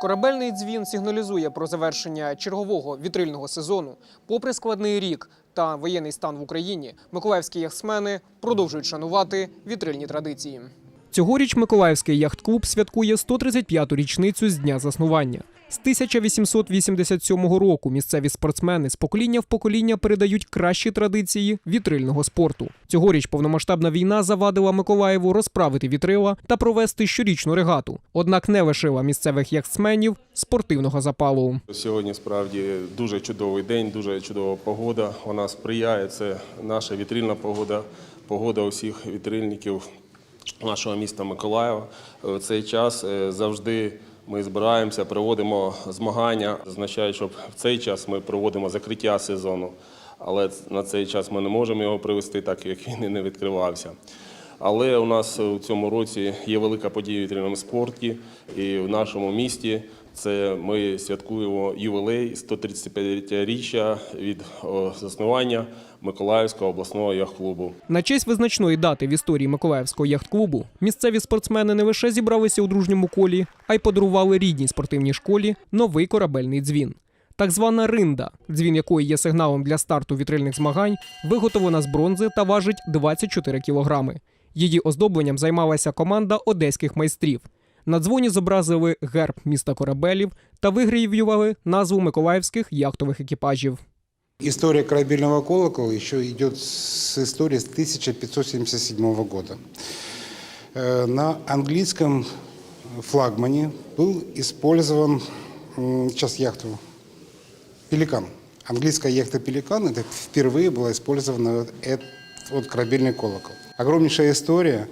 Корабельний дзвін сигналізує про завершення чергового вітрильного сезону. Попри складний рік та воєнний стан в Україні, миколаївські яхтсмени продовжують шанувати вітрильні традиції. Цьогоріч Миколаївський яхт-клуб святкує 135-ту річницю з дня заснування. З 1887 року місцеві спортсмени з покоління в покоління передають кращі традиції вітрильного спорту. Цьогоріч повномасштабна війна завадила Миколаєву розправити вітрила та провести щорічну регату. Однак не лишила місцевих яхтсменів спортивного запалу. Сьогодні справді дуже чудовий день, дуже чудова погода. Вона сприяє. Це наша вітрильна погода, погода усіх вітрильників нашого міста Миколаєва. В цей час е, завжди ми збираємося, проводимо змагання. Означає, що в цей час ми проводимо закриття сезону, але на цей час ми не можемо його привести, так як він і не відкривався. Але у нас у цьому році є велика подія в вітрильному спорті, і в нашому місті це ми святкуємо ювілей 135-річчя від заснування Миколаївського обласного яхт-клубу. На честь визначної дати в історії Миколаївського яхт-клубу місцеві спортсмени не лише зібралися у дружньому колі, а й подарували рідній спортивній школі новий корабельний дзвін. Так звана ринда, дзвін якої є сигналом для старту вітрильних змагань, виготовлена з бронзи та важить 24 кілограми. Її оздобленням займалася команда одеських майстрів. На дзвоні зобразили герб міста корабелів та вигравіювали назву миколаївських яхтових екіпажів. История корабельного колокола еще идет с истории с 1577 года. Э, На английском флагмане был использован м, сейчас яхту «Пеликан». Английская яхта «Пеликан» это впервые была использована вот этот вот корабельный колокол. Огромнейшая история.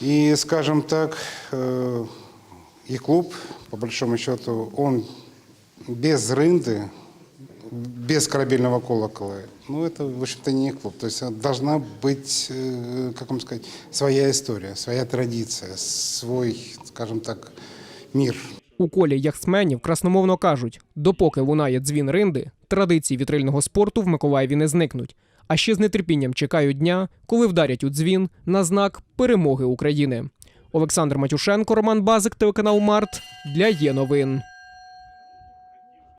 И, скажем так, э, и клуб, по большому счету, он без рынды, без корабельного колокола, ну, это, в общем-то, не клуб. То есть э, должна быть, э, как вам сказать, своя история, своя традиция, свой, скажем так, мир. У колі яхтсменів красномовно кажуть: допоки лунає дзвін ринди, традиції вітрильного спорту в Миколаєві не зникнуть. А ще з нетерпінням чекають дня, коли вдарять у дзвін на знак перемоги України. Олександр Матюшенко, Роман Базик, телеканал Март для є новин.